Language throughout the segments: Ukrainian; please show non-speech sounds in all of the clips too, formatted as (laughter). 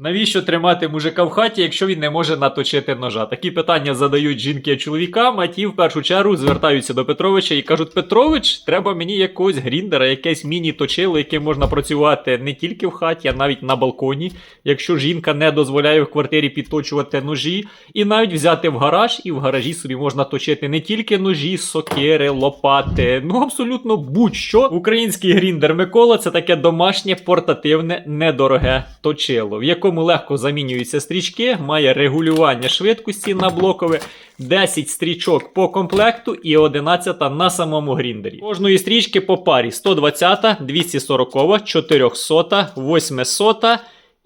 Навіщо тримати мужика в хаті, якщо він не може наточити ножа? Такі питання задають жінки чоловікам, а ті в першу чергу звертаються до Петровича і кажуть: Петрович, треба мені якогось гріндера, якесь міні-точило, яким можна працювати не тільки в хаті, а навіть на балконі, якщо жінка не дозволяє в квартирі підточувати ножі, і навіть взяти в гараж, і в гаражі собі можна точити не тільки ножі, сокири, лопати, ну абсолютно будь-що. Український гріндер Микола це таке домашнє, портативне, недороге точило, в якому легко замінюються стрічки, має регулювання швидкості на блокове, 10 стрічок по комплекту і 11 на самому гріндері. Кожної стрічки по парі 120, 240, 400, 800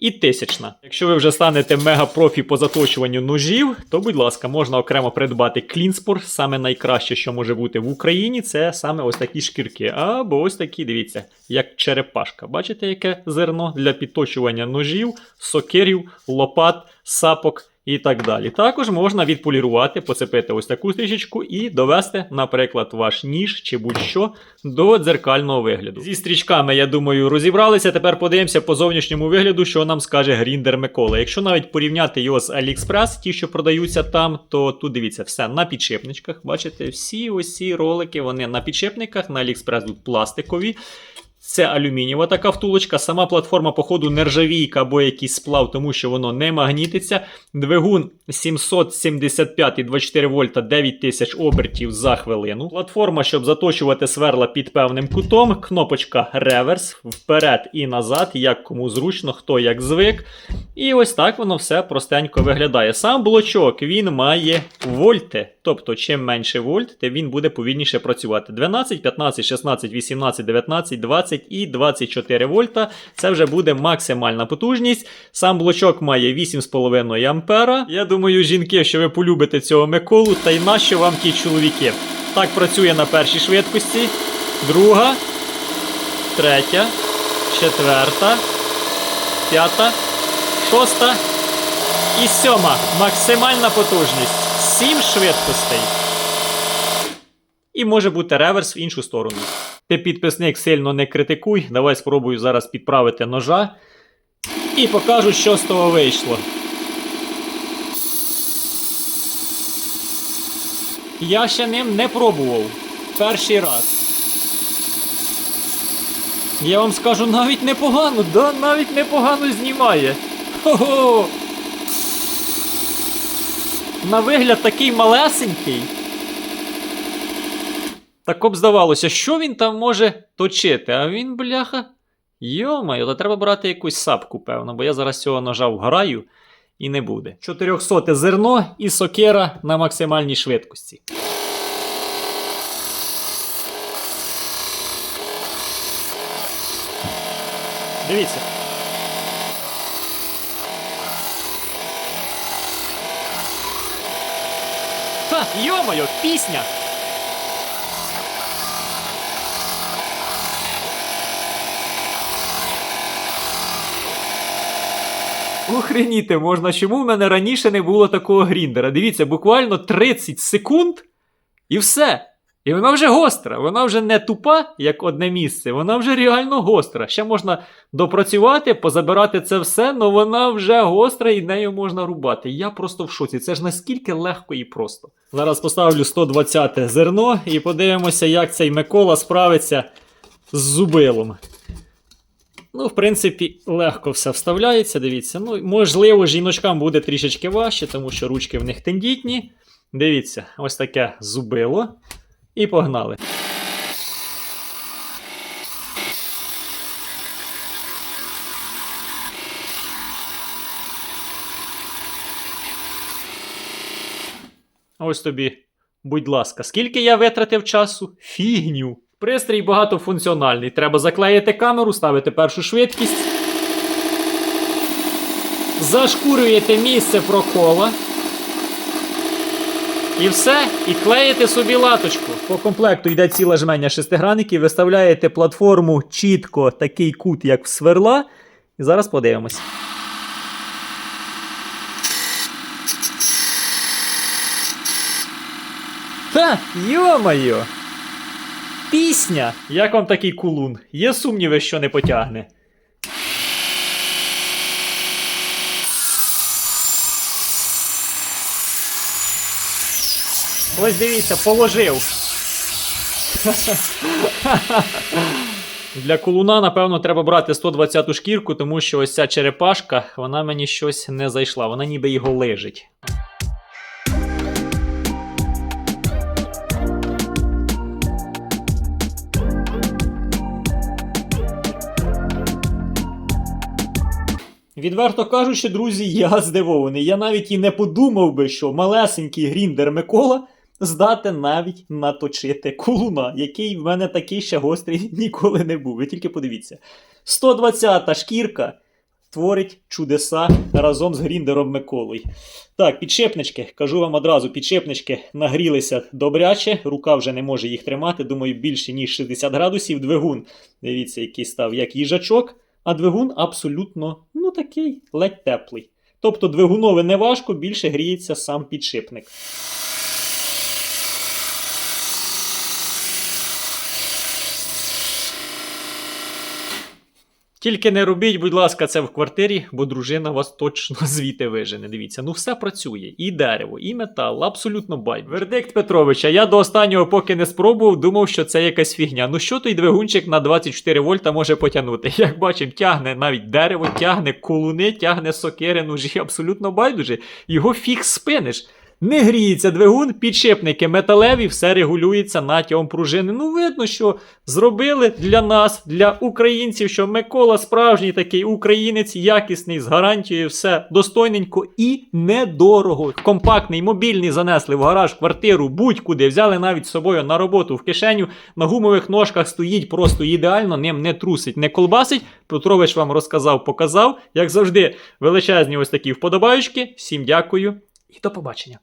і тисячна. Якщо ви вже станете мега-профі по заточуванню ножів, то будь ласка, можна окремо придбати клінспор. Саме найкраще, що може бути в Україні, це саме ось такі шкірки. Або ось такі, дивіться, як черепашка. Бачите, яке зерно для підточування ножів, сокирів, лопат, сапок. І так далі. Також можна відполірувати, поцепити ось таку стрічечку і довести, наприклад, ваш ніж чи будь-що до дзеркального вигляду. Зі стрічками, я думаю, розібралися. Тепер подивимося по зовнішньому вигляду, що нам скаже Гріндер Микола. Якщо навіть порівняти його з AliExpress, ті, що продаються там, то тут дивіться, все на підшипничках. Бачите, всі ось ролики вони на підшипниках, на AliExpress тут пластикові. Це алюмінієва така втулочка. Сама платформа, походу, нержавійка або якийсь сплав, тому що воно не магнітиться. Двигун 775 24 вольта 9000 обертів за хвилину. Платформа, щоб заточувати сверла під певним кутом. Кнопочка реверс вперед і назад, як кому зручно, хто як звик. І ось так воно все простенько виглядає. Сам блочок він має вольти. Тобто, чим менше вольт, тим він буде повільніше працювати. 12, 15, 16, 18, 19, 20 і 24 вольта. Це вже буде максимальна потужність. Сам блочок має 8,5 ампера. Я думаю, жінки, що ви полюбите цього Миколу, та й нащо вам ті чоловіки. Так працює на першій швидкості. Друга, третя, четверта, п'ята, шоста і сьома. Максимальна потужність. Сім швидкостей. І може бути реверс в іншу сторону. Ти підписник сильно не критикуй. Давай спробую зараз підправити ножа. І покажу, що з того вийшло. Я ще ним не пробував. Перший раз. Я вам скажу навіть непогано, да, навіть непогано знімає. Хо-хо! На вигляд такий малесенький. Так б здавалося, що він там може точити, а він, бляха. Йомаю, то треба брати якусь сапку, певно, бо я зараз цього ножа вграю і не буде. 400 зерно і сокира на максимальній швидкості. Дивіться. Ха, йомайо, пісня! Охреніти можна, чому в мене раніше не було такого гріндера? Дивіться, буквально 30 секунд і все. І вона вже гостра, вона вже не тупа, як одне місце, вона вже реально гостра. Ще можна допрацювати, позабирати це все, але вона вже гостра і нею можна рубати. Я просто в шоці. Це ж наскільки легко і просто. Зараз поставлю 120 зерно і подивимося, як цей Микола справиться з зубилом. Ну, в принципі, легко все вставляється, дивіться. Ну, можливо, жіночкам буде трішечки важче, тому що ручки в них тендітні. Дивіться, ось таке зубило. І погнали. Ось тобі, будь ласка, скільки я витратив часу? Фігню. Пристрій багатофункціональний. Треба заклеїти камеру, ставити першу швидкість. Зашкурюєте місце прокола. І все, і клеїте собі латочку. По комплекту йде ціла жменя шестигранників, виставляєте платформу чітко такий кут, як в сверла. І зараз подивимось. Ха, йо-моє! пісня. Як вам такий кулун? Є сумніви, що не потягне. Ось дивіться, положив. Для кулуна, напевно, треба брати 120 шкірку, тому що ось ця черепашка, вона мені щось не зайшла, вона ніби його лежить. Відверто кажучи, друзі, я здивований. Я навіть і не подумав би, що малесенький гріндер Микола здати навіть наточити колуна, який в мене такий ще гострий (laughs) ніколи не був. Ви тільки подивіться. 120-та шкірка творить чудеса разом з гріндером Миколою. Так, підшипнички, кажу вам одразу, підшипнички нагрілися добряче, рука вже не може їх тримати, думаю, більше ніж 60 градусів. Двигун, дивіться, який став як їжачок, а двигун абсолютно, ну такий, ледь теплий. Тобто двигунове не важко, більше гріється сам підшипник. Тільки не робіть, будь ласка, це в квартирі, бо дружина вас точно (laughs) звідти вижене. Дивіться, ну все працює. І дерево, і метал, абсолютно бай. Вердикт Петровича. Я до останнього поки не спробував, думав, що це якась фігня. Ну що той двигунчик на 24 вольта може потягнути? (laughs) Як бачимо, тягне навіть дерево, тягне кулуни, тягне сокири, ножі, абсолютно байдуже. Його фіг спиниш. Не гріється двигун, підшипники металеві, все регулюється натягом пружини. Ну, видно, що зробили для нас, для українців, що Микола справжній такий українець, якісний, з гарантією, все достойненько і недорого. Компактний, мобільний занесли в гараж, квартиру, будь-куди. Взяли навіть з собою на роботу в кишеню. На гумових ножках стоїть просто ідеально, ним не трусить, не колбасить. Петрович вам розказав, показав. Як завжди, величезні ось такі вподобаючки. Всім дякую і до побачення.